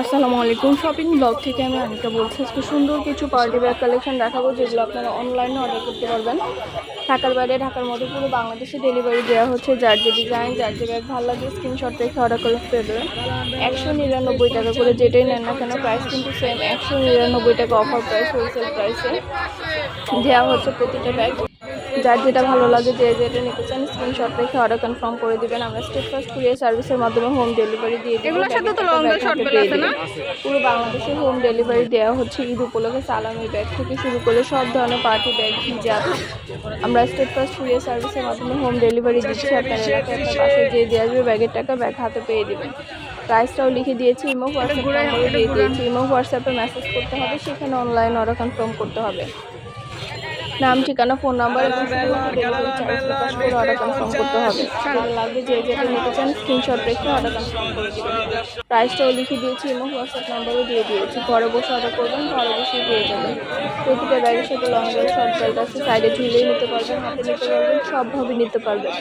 আসসালামু আলাইকুম। Shopping blog থেকে আমি অনেকটা বলছি। আজকে সুন্দর কিছু পার্টি ব্যাগ কালেকশন দেখাবো, যেগুলো আপনারা অনলাইনে অর্ডার করতে পারবেন। ঢাকার বাইরে, ঢাকার মধ্যে পুরো বাংলাদেশে ডেলিভারি দেওয়া হচ্ছে। যার যে ডিজাইন যার যে ব্যাগ ভালো লাগে স্ক্রিনশট রেখে অর্ডার করে পেয়ে দেবেন। একশো নিরানব্বই টাকা করে যেটাই নেন না কেন প্রাইস কিন্তু সেম একশো নিরানব্বই টাকা অফার প্রাইস হোলসেল প্রাইসে দেওয়া হচ্ছে প্রতিটা ব্যাগ যার যেটা ভালো লাগে যে যেটা নিতে চান স্ক্রিনশট রেখে অর্ডার কনফার্ম করে দিবেন। আমরা স্টেট ফার্স্ট কুরিয়ার সার্ভিসের মাধ্যমে হোম ডেলিভারি দিয়ে দিই এগুলোর সাথে তো লং শর্ট বেল আছে না? পুরো বাংলাদেশে হোম ডেলিভারি দেওয়া হচ্ছে ঈদ উপলক্ষে সালামি ব্যাগ থেকে শুরু করে সব ধরনের পার্টি ব্যাগ হিজাব। আমরা স্টেট ফার্স্ট কুরিয়ার সার্ভিসের মাধ্যমে হোম ডেলিভারি দিচ্ছি। আপনার এলাকায় আপনার বাসায় যেয়ে দিয়ে আসবে ব্যাগের টাকা ব্যাগ হাতে পেয়ে দিবেন। প্রাইসটাও লিখে দিয়েছি ইমো হোয়াটসঅ্যাপ দিয়ে দিয়েছি। ইমো হোয়াটসঅ্যাপে মেসেজ করতে হবে সেখানে অনলাইন অর্ডার কনফার্ম করতে হবে। নাম ঠিকানা ফোন নাম্বার এবং প্রকাশ করে অর্ডার কনফার্ম করতে হবে। ভালো লাগবে যে যেটা নিতে চান স্ক্রিনশট রেখে অর্ডার কনফার্ম করে দেবেন। প্রাইসটাও লিখে দিয়েছি এবং হোয়াটসঅ্যাপ নাম্বারও দিয়ে দিয়েছি। ঘরে বসে অর্ডার করবেন ঘরে বসেই পেয়ে যাবেন। প্রতিটা ব্যাগের সাথে লং বেল শর্ট বেল্ট আছে সাইডে ঝুলিয়ে নিতে পারবেন হাতে নিতে পারবেন সবভাবে নিতে পারবেন।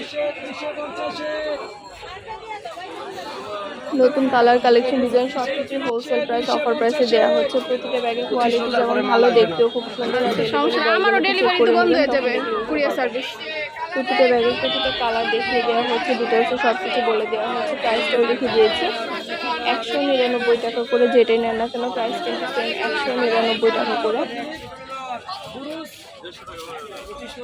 নতুন কালার কালেকশন ডিজাইন সব কিছু হোলসেল প্রাইস অফার প্রাইসে দেওয়া হচ্ছে। প্রতিটা ব্যাগের কোয়ালিটি যেমন ভালো দেখতেও খুব সুন্দর সমস্যা আমারও ডেলিভারি তো বন্ধ হয়ে যাবে কুরিয়ার সার্ভিস প্রতিটা ব্যাগের প্রতিটা কালার দেখিয়ে দেওয়া হচ্ছে ডিটেলসে সব কিছু বলে দেওয়া হচ্ছে প্রাইসটাও লিখে দিয়েছি। একশো নিরানব্বই টাকা করে যেটাই নেন না কেন প্রাইস কিন্তু একশো নিরানব্বই টাকা করে।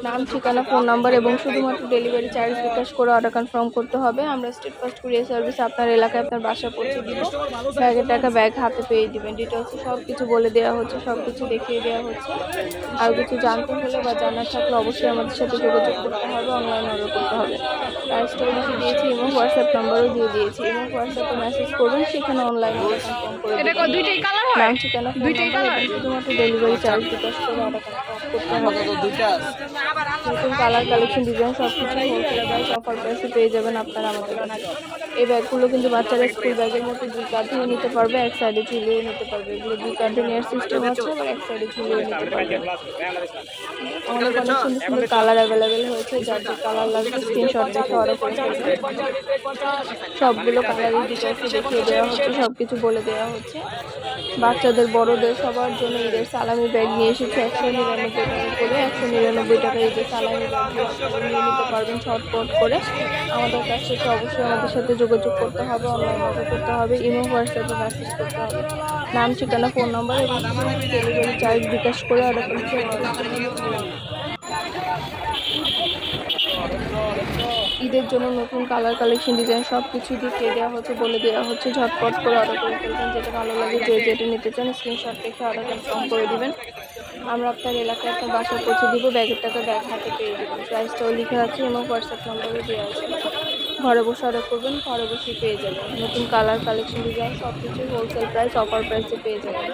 নাম ঠিকানা ফোন নাম্বার এবং শুধুমাত্র ডেলিভারি চার্জ বিকাশ করে অর্ডার কনফার্ম করতে হবে। আমরা স্টেট ফার্স্ট কুরিয়ার সার্ভিস আপনার এলাকায় আপনার বাসা পৌঁছে দিব। ব্যাগের টাকা ব্যাগ হাতে পেয়ে দিবেন। ডিটেলস সব কিছু বলে দেওয়া হচ্ছে সব কিছু দেখিয়ে দেওয়া হচ্ছে। আর কিছু জানতে হলে বা জানার থাকলে অবশ্যই আমাদের সাথে যোগাযোগ করতে হবে অনলাইন অর্ডার করতে হবে। প্রাইসটাও লিখে দিয়েছি এবং হোয়াটসঅ্যাপ নাম্বারও দিয়ে দিয়েছি। এবং হোয়াটসঅ্যাপে মেসেজ করুন সেখানে অনলাইন অর্ডার কনফার্ম করে নাম ঠিকানা ফোন নাম্বার এবং শুধুমাত্র ডেলিভারি চার্জ বিকাশ করে অর্ডার কনফার্ম করতে হবে। নতুন কালার কালেকশন ডিজাইন সব কিছু অফার প্রাইসে পেয়ে যাবেন আপনারা আমাদের কাছে এই ব্যাগগুলো কিন্তু বাচ্চারা স্কুল ব্যাগের মতো দুই কাঁধেও নিতে পারবে, এক সাইডে ঝুলিয়েও নিতে পারবে। এগুলো দুই কাঁধে নেওয়ার সিস্টেম আছে, আবার এক সাইডে ঝুলিয়েও নিতে পারবে। অনেক অনেক সুন্দর সুন্দর কালার অ্যাভেলেবেল হয়েছে, যার যে কালার লাগবে স্ক্রিনশট দেখে অর্ডার করে সবগুলো কালারের ডিটেলস দেখিয়ে দেওয়া হচ্ছে সব কিছু বলে দেওয়া হচ্ছে। বাচ্চাদের, বড়দের সবার জন্য ঈদের সালামি ব্যাগ নিয়ে এসেছে একশো নিরানব্বই টাকা করে। একশো নিরানব্বই টাকা ঈদের সালামি ব্যাগ নিয়ে নিতে পারবেন ছটপট করে। আমাদের কাছ থেকে অবশ্যই আমাদের সাথে যোগাযোগ করতে হবে, অনলাইন অর্ডার করতে হবে, ইমো, হোয়াটসঅ্যাপে মেসেজ করতে হবে। নাম, ঠিকানা, ফোন নম্বর এবং ডেলিভারি চার্জ বিকাশ করে অর্ডার করতে হবে ঈদের জন্য নতুন কালার কালেকশন ডিজাইন সব কিছু দেখিয়ে দেওয়া হচ্ছে, বলে দেওয়া হচ্ছে। ঝটপট করে অর্ডার করে ফেলবেন, যেটা ভালো লাগে, যে যেটা নিতে চান স্ক্রিনশট রেখে অর্ডার কনফার্ম করে দেবেন। আমরা আপনার এলাকায় আপনার বাসায় পৌঁছে দিব, ব্যাগের টাকা ব্যাগ হাতে পেয়ে দেবেন। প্রাইসটাও লিখে আছে এবং হোয়াটসঅ্যাপ নাম্বারও দেওয়া আছে। ঘরে বসে অর্ডার করবেন, ঘরে বসেই পেয়ে যাবেন। নতুন কালার কালেকশন ডিজাইন সব কিছু হোলসেল প্রাইস অফার প্রাইসে পেয়ে যাবেন।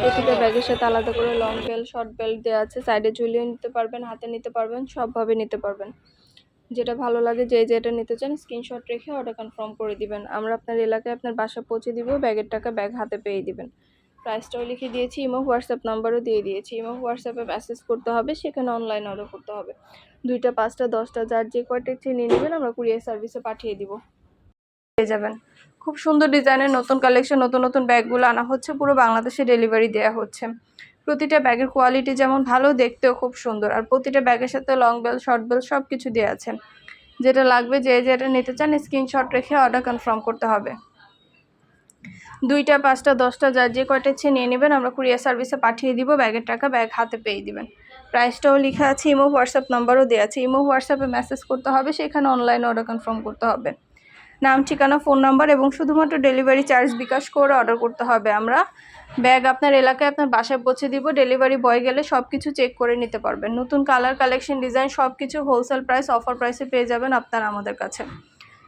প্রতিটা ব্যাগের সাথে আলাদা করে লং বেল্ট শর্ট বেল্ট দেওয়া আছে। সাইডে ঝুলিয়ে নিতে পারবেন, হাতে নিতে পারবেন, সবভাবে নিতে পারবেন। যেটা ভালো লাগে যে যেটা নিতে চান স্ক্রিনশট রেখে অর্ডার কনফার্ম করে দিবেন। আমরা আপনার এলাকায় আপনার বাসা পৌঁছে দিব, ব্যাগের টাকা ব্যাগ হাতে পেয়ে দিবেন। প্রাইসটাও লিখে দিয়েছি ইমো হোয়াটসঅ্যাপ নাম্বারও দিয়ে দিয়েছি। ইমো হোয়াটসঅ্যাপে মেসেজ করতে হবে, সেখানে অনলাইন অর্ডার করতে হবে। দুইটা, পাঁচটা, দশটা, যার যে কয়টা ইচ্ছে নিয়ে নেবেন, আমরা কুরিয়ার সার্ভিসে পাঠিয়ে দিব। পেয়ে যাবেন। খুব সুন্দর ডিজাইনের নতুন কালেকশন নতুন নতুন ব্যাগগুলো আনা হচ্ছে, পুরো বাংলাদেশে ডেলিভারি দেওয়া হচ্ছে। প্রতিটা ব্যাগের কোয়ালিটি যেমন ভালো, দেখতেও খুব সুন্দর। আর প্রতিটা ব্যাগের সাথে লং বেল শর্ট বেল সব কিছু দেওয়া আছে যেটা লাগবে যে যেটা নিতে চান স্ক্রিনশট রেখে অর্ডার কনফার্ম করতে হবে। দুইটা, পাঁচটা, দশটা যার যে কয়টা ইচ্ছে নিয়ে নেবেন, আমরা কুরিয়ার সার্ভিসে পাঠিয়ে দিব, ব্যাগের টাকা ব্যাগ হাতে পেয়ে দিবেন। প্রাইসটাও লেখা আছে ইমো হোয়াটসঅ্যাপ নাম্বারও দেওয়া আছে ইমো হোয়াটসঅ্যাপে মেসেজ করতে হবে, সেখানে অনলাইন অর্ডার কনফার্ম করতে হবে। নাম, ঠিকানা, ফোন নাম্বার এবং শুধুমাত্র ডেলিভারি চার্জ বিকাশ করে অর্ডার করতে হবে আমরা। ব্যাগ আপনার এলাকায় আপনার বাসায় পৌঁছে দিব, ডেলিভারি বয় গেলে সব কিছু চেক করে নিতে পারবেন। নতুন কালার, কালেকশন, ডিজাইন সব কিছু হোলসেল প্রাইস, অফার প্রাইসে পেয়ে যাবেন আপনারা আমাদের কাছে।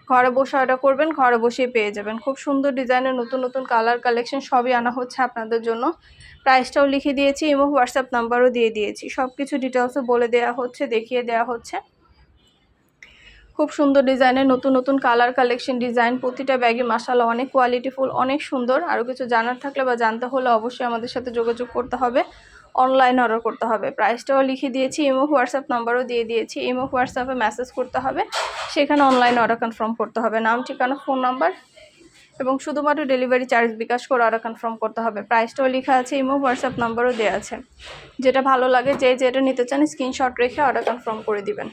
ঘরে বসে অর্ডার করবেন, ঘরে বসেই পেয়ে যাবেন। খুব সুন্দর ডিজাইনের নতুন নতুন কালার, কালেকশন সবই আনা হচ্ছে আপনাদের জন্য। প্রাইসটাও লিখে দিয়েছি এবং হোয়াটসঅ্যাপ নাম্বারও দিয়ে দিয়েছি। সব কিছু ডিটেলসও বলে দেওয়া হচ্ছে, দেখিয়ে দেওয়া হচ্ছে। খুব সুন্দর ডিজাইনের, নতুন নতুন কালার কালেকশন ডিজাইন প্রতিটা ব্যাগে মাসালা অনেক কোয়ালিটিফুল অনেক সুন্দর। আরও কিছু জানার থাকলে বা জানতে হলে অবশ্যই আমাদের সাথে যোগাযোগ করতে হবে। অনলাইন অর্ডার করতে হবে। প্রাইসটাও লিখে দিয়েছি ইমো হোয়াটসঅ্যাপ নাম্বারও দিয়ে দিয়েছি। ইমো হোয়াটসঅ্যাপে মেসেজ করতে হবে। সেখানে অনলাইন অর্ডার কনফার্ম করতে হবে। নাম, ঠিকানা ফোন নাম্বার এবং শুধুমাত্র ডেলিভারি চার্জ বিকাশ করে অর্ডার কনফার্ম করতে হবে। প্রাইসটাও লেখা আছে ইমো হোয়াটসঅ্যাপ নাম্বারও দেওয়া আছে। যেটা ভালো লাগে, যে যেটা নিতে চান স্ক্রিনশট রেখে অর্ডার কনফার্ম করে দিবেন।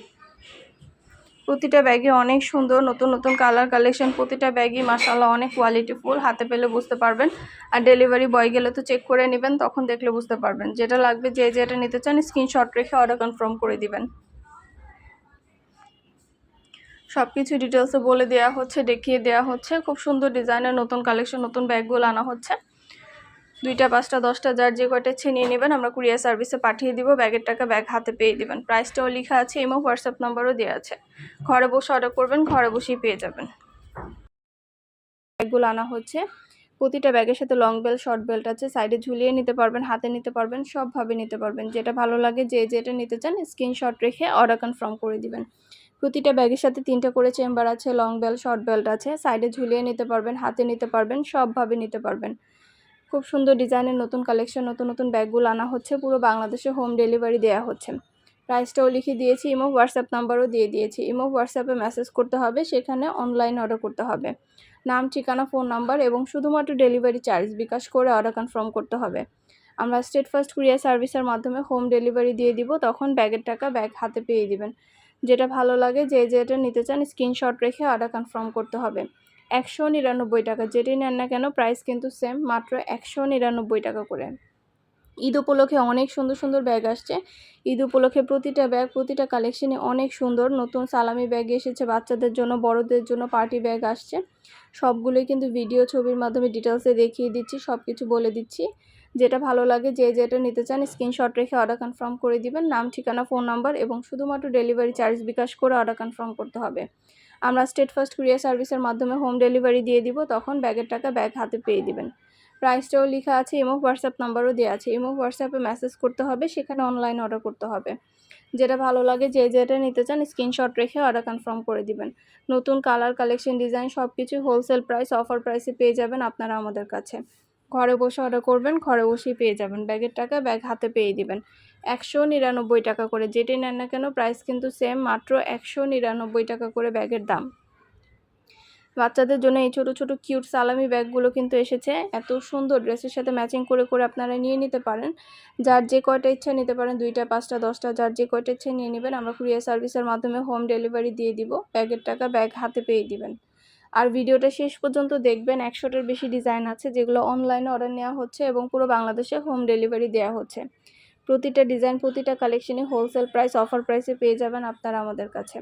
প্রতিটা ব্যাগে অনেক সুন্দর, নতুন নতুন কালার কালেকশন প্রতিটা ব্যাগই মাসাল্লাহ অনেক কোয়ালিটি ফুল হাতে পেলে বুঝতে পারবেন। আর ডেলিভারি বয় গেলে তো চেক করে নেবেন, তখন দেখলে বুঝতে পারবেন। যেটা লাগবে, যে যেটা নিতে চান স্ক্রিনশট রেখে অর্ডার কনফার্ম করে দিবেন। সব কিছু ডিটেলসে বলে দেওয়া হচ্ছে, দেখিয়ে দেওয়া হচ্ছে। খুব সুন্দর ডিজাইনের নতুন কালেকশন নতুন ব্যাগগুলো আনা হচ্ছে। দুইটা, পাঁচটা, দশটা, যার যে কয়টা ইচ্ছে নিয়ে নেবেন, আমরা কুরিয়ার সার্ভিসে পাঠিয়ে দিব, ব্যাগের টাকা ব্যাগ হাতে পেয়ে দিবেন। প্রাইসটাও লেখা আছে এবং হোয়াটসঅ্যাপ নাম্বারও দেওয়া আছে। ঘরে বসে অর্ডার করবেন, ঘরে বসেই পেয়ে যাবেন। ব্যাগগুলো আনা হচ্ছে। প্রতিটা ব্যাগের সাথে লং বেল্ট শর্ট বেল্ট আছে। সাইডে ঝুলিয়ে নিতে পারবেন, হাতে নিতে পারবেন, সবভাবে নিতে পারবেন। যেটা ভালো লাগে, যে যেটা নিতে চান স্ক্রিনশট রেখে অর্ডার কনফার্ম করে দিবেন। প্রতিটা ব্যাগের সাথে তিনটা করে চেম্বার আছে লং বেল্ট শর্ট বেল্ট আছে। সাইডে ঝুলিয়ে নিতে পারবেন, হাতে নিতে পারবেন, সবভাবে নিতে পারবেন। খুব সুন্দর ডিজাইনের নতুন কালেকশন নতুন নতুন ব্যাগগুলো আনা হচ্ছে। পুরো বাংলাদেশে হোম ডেলিভারি দেওয়া হচ্ছে। প্রাইসটাও লিখে দিয়েছি ইমো হোয়াটসঅ্যাপ নাম্বারও দিয়ে দিয়েছি। ইমো হোয়াটসঅ্যাপে মেসেজ করতে হবে, সেখানে অনলাইন অর্ডার করতে হবে। নাম, ঠিকানা ফোন নাম্বার এবং শুধুমাত্র ডেলিভারি চার্জ বিকাশ করে অর্ডার কনফার্ম করতে হবে। আমরা স্টেট ফার্স্ট কুরিয়ার সার্ভিসের মাধ্যমে হোম ডেলিভারি দিয়ে দিব, তখন ব্যাগের টাকা ব্যাগ হাতে পেয়ে দিবেন। যেটা ভালো লাগে, যে যেটা নিতে চান স্ক্রিনশট রেখে অর্ডার কনফার্ম করতে হবে। একশো নিরানব্বই টাকা। যেটাই নেন না কেন প্রাইস কিন্তু সেম মাত্র একশো নিরানব্বই টাকা করে। ঈদ উপলক্ষে অনেক সুন্দর সুন্দর ব্যাগ আসছে। ঈদ উপলক্ষে প্রতিটা ব্যাগ প্রতিটা কালেকশনে অনেক সুন্দর। নতুন সালামি ব্যাগ এসেছে, বাচ্চাদের জন্য, বড়দের জন্য পার্টি ব্যাগ আসছে। সবগুলোই কিন্তু ভিডিও ছবির মাধ্যমে ডিটেলসে দেখিয়ে দিচ্ছি সব কিছু বলে দিচ্ছি। যেটা ভালো লাগে, যে যেটা নিতে চান স্ক্রিনশট রেখে অর্ডার কনফার্ম করে দিবেন। নাম, ঠিকানা ফোন নাম্বার এবং শুধুমাত্র ডেলিভারি চার্জ বিকাশ করে অর্ডার কনফার্ম করতে হবে। আমরা স্টেট ফার্স্ট কুরিয়ার সার্ভিসের মাধ্যমে হোম ডেলিভারি দিয়ে দিব, তখন ব্যাগের টাকা ব্যাগ হাতে পেয়ে দিবেন। প্রাইসটাও লেখা আছে ইমো হোয়াটসঅ্যাপ নাম্বারও দেওয়া আছে ইমো হোয়াটসঅ্যাপে মেসেজ করতে হবে, সেখানে অনলাইন অর্ডার করতে হবে। যেটা ভালো লাগে, যে যেটা নিতে চান স্ক্রিনশট রেখে অর্ডার কনফার্ম করে দিবেন। নতুন কালার কালেকশন ডিজাইন সব কিছু হোলসেল প্রাইস অফার প্রাইসে পেয়ে যাবেন আপনারা আমাদের কাছে। ঘরে বসে অর্ডার করবেন, ঘরে বসেই পেয়ে যাবেন। ব্যাগের টাকা ব্যাগ হাতে পেয়ে দিবেন। একশো নিরানব্বই টাকা করে যেটি নেন না কেন প্রাইস কিন্তু সেম মাত্র একশো নিরানব্বই টাকা করে ব্যাগের দাম। বাচ্চাদের জন্য এই ছোট ছোট কিউট সালামি ব্যাগগুলো কিন্তু এসেছে। এত সুন্দর ড্রেসের সাথে ম্যাচিং করে করে আপনারা নিয়ে নিতে পারেন। যার যে কয়টা ইচ্ছা নিতে পারেন, দুইটা, পাঁচটা, দশটা, যার যে কয়টা ইচ্ছা নিয়ে নেবেন, আমরা কুরিয়ার সার্ভিসের মাধ্যমে হোম ডেলিভারি দিয়ে দিব। ব্যাগের টাকা ব্যাগ হাতে পেয়ে দিবেন। আর ভিডিওটা শেষ পর্যন্ত দেখবেন। একশোটার বেশি ডিজাইন আছে যেগুলো অনলাইনে অর্ডার নেওয়া হচ্ছে এবং পুরো বাংলাদেশে হোম ডেলিভারি দেওয়া হচ্ছে। প্রতিটা ডিজাইন প্রতিটা কালেকশনে হোলসেল প্রাইস অফার প্রাইসে পেয়ে যাবেন আপনারা আমাদের কাছে।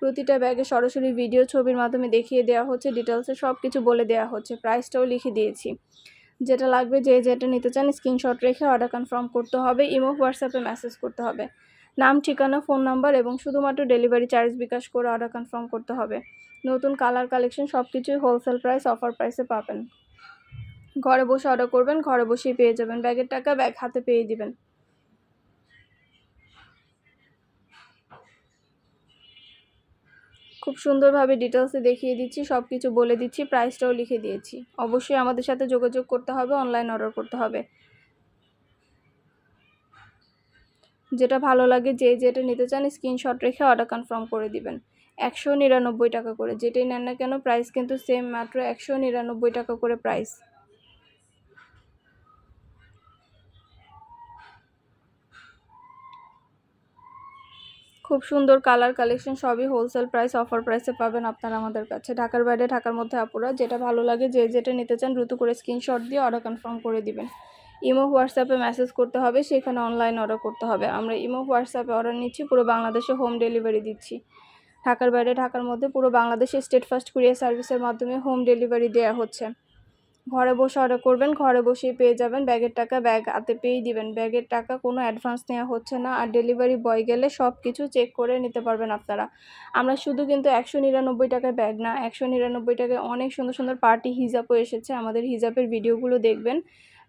প্রতিটা ব্যাগে সরাসরি ভিডিও ছবির মাধ্যমে দেখিয়ে দেওয়া হচ্ছে ডিটেলসে সব কিছু বলে দেওয়া হচ্ছে প্রাইসটাও লিখে দিয়েছি। যেটা লাগবে যে যেটা নিতে চান স্ক্রিনশট রেখে অর্ডার কনফার্ম করতে হবে ইমো হোয়াটসঅ্যাপে মেসেজ করতে হবে। নাম, ঠিকানা, ফোন নাম্বার এবং শুধুমাত্র ডেলিভারি চার্জ বিকাশ করে অর্ডার কনফার্ম করতে হবে। নতুন কালার কালেকশন সব কিছুই হোলসেল প্রাইস অফার প্রাইসে পাবেন। ঘরে বসে অর্ডার করবেন, ঘরে বসেই পেয়ে যাবেন। ব্যাগের টাকা ব্যাগ হাতে পেয়ে দিবেন। খুব সুন্দরভাবে ডিটেলসে দেখিয়ে দিচ্ছি সব কিছু বলে দিচ্ছি প্রাইসটাও লিখে দিয়েছি। অবশ্যই আমাদের সাথে যোগাযোগ করতে হবে অনলাইন অর্ডার করতে হবে। যেটা ভালো লাগে যে যেটা নিতে চান স্ক্রিনশট রেখে অর্ডার কনফার্ম করে দিবেন। একশো নিরানব্বই টাকা করে। যেটাই নেন না কেন প্রাইস কিন্তু সেম মাত্র একশো নিরানব্বই টাকা করে প্রাইস খুব সুন্দর কালার কালেকশন সবই হোলসেল প্রাইস অফার প্রাইসে পাবেন আপনারা আমাদের কাছে। ঢাকার বাইরে, ঢাকার মধ্যে আপুরা, যেটা ভালো লাগে যে যেটা নিতে চান, দ্রুত করে স্ক্রিনশট দিয়ে অর্ডার কনফার্ম করে দিবেন। ইমো হোয়াটসঅ্যাপে মেসেজ করতে হবে, সেখানে অনলাইন অর্ডার করতে হবে। আমরা ইমো হোয়াটসঅ্যাপে অর্ডার নিচ্ছি, পুরো বাংলাদেশে হোম ডেলিভারি দিচ্ছি। ঢাকার বাইরে, ঢাকার মধ্যে পুরো বাংলাদেশে স্টেট ফার্স্ট কুরিয়ার সার্ভিসের মাধ্যমে হোম ডেলিভারি দেওয়া হচ্ছে। ঘরে বসে অর্ডার করবেন, ঘরে বসেই পেয়ে যাবেন। ব্যাগের টাকা ব্যাগ হাতে পেয়েই দিবেন। ব্যাগের টাকা কোনো অ্যাডভান্স নেওয়া হচ্ছে না আর ডেলিভারি বয় গেলে সব কিছু চেক করে নিতে পারবেন আপনারা। আমরা শুধু কিন্তু একশো নিরানব্বই টাকার ব্যাগ না, একশো নিরানব্বই টাকায় অনেক সুন্দর সুন্দর পার্টি হিজাবও এসেছে। আমাদের হিজাবের ভিডিওগুলো দেখবেন।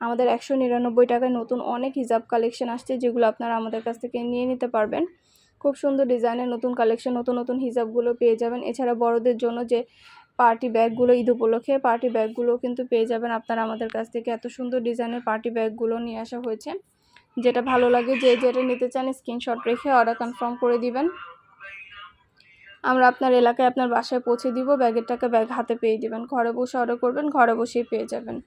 আমাদের একশো নিরানব্বই টাকায় নতুন অনেক হিজাব কালেকশন আসছে যেগুলো আপনারা আমাদের কাছ থেকে নিয়ে নিতে পারবেন। খুব সুন্দর ডিজাইনের নতুন কালেকশন নতুন নতুন হিজাবগুলো পেয়ে যাবেন। এছাড়া বড়দের জন্য যে পার্টি ব্যাগগুলো ঈদ উপলক্ষে পার্টি ব্যাগগুলো কিন্তু পেয়ে যাবেন আপনারা আমাদের কাছ থেকে। এত সুন্দর ডিজাইনের পার্টি ব্যাগগুলো নিয়ে আসা হয়েছে। যেটা ভালো লাগে, যে যেটা নিতে চান স্ক্রিনশট রেখে অর্ডার কনফার্ম করে দিবেন। আমরা আপনার এলাকায় আপনার বাসায় পৌঁছে দিব, ব্যাগের টাকা ব্যাগ হাতে পেয়ে দিবেন। ঘরে বসে অর্ডার করবেন, ঘরে বসেই পেয়ে যাবেন।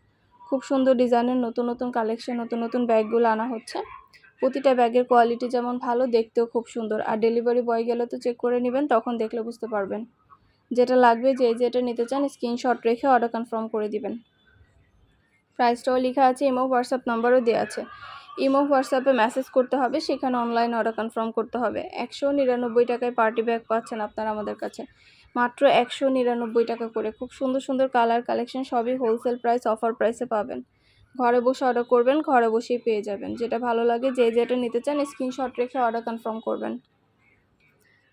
খুব সুন্দর ডিজাইনের নতুন নতুন কালেকশন, নতুন নতুন ব্যাগগুলো আনা হচ্ছে। প্রতিটা ব্যাগের কোয়ালিটি যেমন ভালো, দেখতেও খুব সুন্দর। আর ডেলিভারি বয় গেলে তো চেক করে নেবেন, তখন দেখলে বুঝতে পারবেন। যেটা লাগবে, যে যেটা নিতে চান স্ক্রিনশট রেখে অর্ডার কনফার্ম করে দিবেন। প্রাইসটাও লেখা আছে ইমো হোয়াটসঅ্যাপ নাম্বারও দেওয়া আছে। ইমো হোয়াটসঅ্যাপে মেসেজ করতে হবে, সেখানে অনলাইন অর্ডার কনফার্ম করতে হবে। একশো নিরানব্বই টাকায় পার্টি ব্যাগ পাচ্ছেন আপনারা আমাদের কাছে। মাত্র একশো নিরানব্বই টাকা করে। খুব সুন্দর সুন্দর কালার কালেকশন সবই হোলসেল প্রাইস অফার প্রাইসে পাবেন। ঘরে বসে অর্ডার করবেন, ঘরে বসেই পেয়ে যাবেন। যেটা ভালো লাগে, যে যেটা নিতে চান স্ক্রিনশট রেখে অর্ডার কনফার্ম করবেন।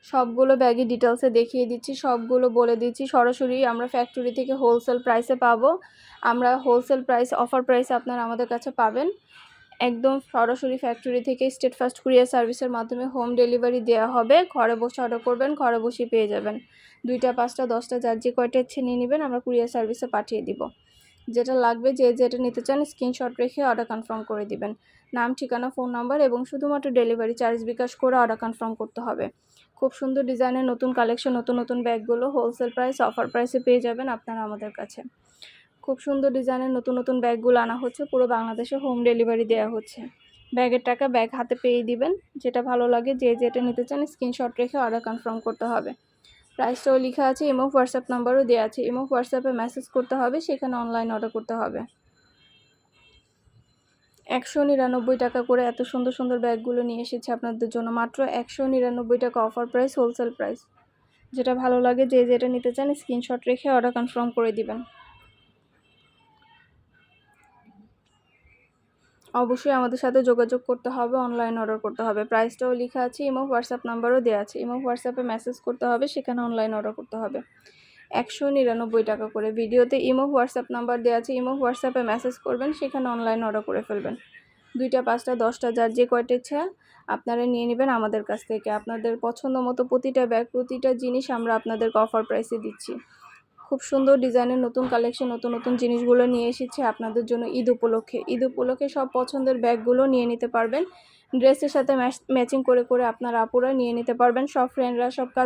সবগুলো ব্যাগই ডিটেলসে দেখিয়ে দিচ্ছি, সবগুলো বলে দিচ্ছি। সরাসরি আমরা ফ্যাক্টরি থেকে হোলসেল প্রাইসে পাবো। আমরা হোলসেল প্রাইস অফার প্রাইসে আপনারা আমাদের কাছে পাবেন। একদম সরাসরি ফ্যাক্টরি থেকে স্টেট ফাস্ট কুরিয়ার সার্ভিসের মাধ্যমে হোম ডেলিভারি দেওয়া হবে। ঘরে বসে অর্ডার করবেন, ঘরে বসে পেয়ে যাবেন। দুইটা, পাঁচটা, দশটা, যার যে কয়টা ইচ্ছে নিয়ে নেবেন, আমরা কুরিয়ার সার্ভিসে পাঠিয়ে দিব। যেটা লাগবে, যে যেটা নিতে চান স্ক্রিনশট রেখে অর্ডার কনফার্ম করে দিবেন। নাম, ঠিকানা ফোন নাম্বার এবং শুধুমাত্র ডেলিভারি চার্জ বিকাশ করে অর্ডার কনফার্ম করতে হবে। খুব সুন্দর ডিজাইনের নতুন কালেকশন নতুন নতুন ব্যাগগুলো হোলসেল প্রাইস অফার প্রাইসে পেয়ে যাবেন আপনারা আমাদের কাছে। খুব সুন্দর ডিজাইনের নতুন নতুন ব্যাগগুলো আনা হচ্ছে। পুরো বাংলাদেশে হোম ডেলিভারি দেওয়া হচ্ছে। ব্যাগের টাকা ব্যাগ হাতে পেয়ে দিবেন। যেটা ভালো লাগে, যে যেটা নিতে চান স্ক্রিনশট রেখে অর্ডার কনফার্ম করতে হবে। প্রাইসটাও লেখা আছে ইমো হোয়াটসঅ্যাপ নাম্বারও দেওয়া আছে। ইমো হোয়াটসঅ্যাপে মেসেজ করতে হবে, সেখানে অনলাইন অর্ডার করতে হবে। একশো নিরানব্বই টাকা করে এত সুন্দর সুন্দর ব্যাগগুলো নিয়ে এসেছে আপনাদের জন্য। মাত্র একশো নিরানব্বই টাকা অফার প্রাইস হোলসেল প্রাইস যেটা ভালো লাগে, যে যেটা নিতে চান স্ক্রিনশট রেখে অর্ডার কনফার্ম করে দিবেন। অবশ্যই আমাদের সাথে যোগাযোগ করতে হবে অনলাইন অর্ডার করতে হবে। প্রাইসটাও লেখা আছে ইমো হোয়াটসঅ্যাপ নাম্বারও দেওয়া আছে। ইমো হোয়াটসঅ্যাপে মেসেজ করতে হবে, সেখানে অনলাইন অর্ডার করতে হবে। একশো নিরানব্বই টাকা করে ভিডিওতে ইমো হোয়াটসঅ্যাপ নাম্বার দেওয়া আছে ইমো হোয়াটসঅ্যাপে মেসেজ করবেন, সেখানে অনলাইন অর্ডার করে ফেলবেন। দুইটা, পাঁচটা, দশটা, যার যে কয়টা ইচ্ছা, আপনারা নিয়ে নেবেন আমাদের কাছ থেকে। আপনাদের পছন্দ মতো প্রতিটা ব্যাগ প্রতিটা জিনিস আমরা আপনাদেরকে অফার প্রাইসে দিচ্ছি। খুব সুন্দর ডিজাইনের নতুন কালেকশন, নতুন নতুন জিনিসগুলো নিয়ে এসেছি আপনাদের জন্য ঈদ উপলক্ষে। ঈদ উপলক্ষে সব পছন্দের ব্যাগগুলো নিয়ে নিতে পারবেন। ড্রেসের সাথে ম্যাচিং করে করে আপনারা আপুরা নিয়ে নিতে পারবেন। সব ফ্রেন্ডরা সব কাজ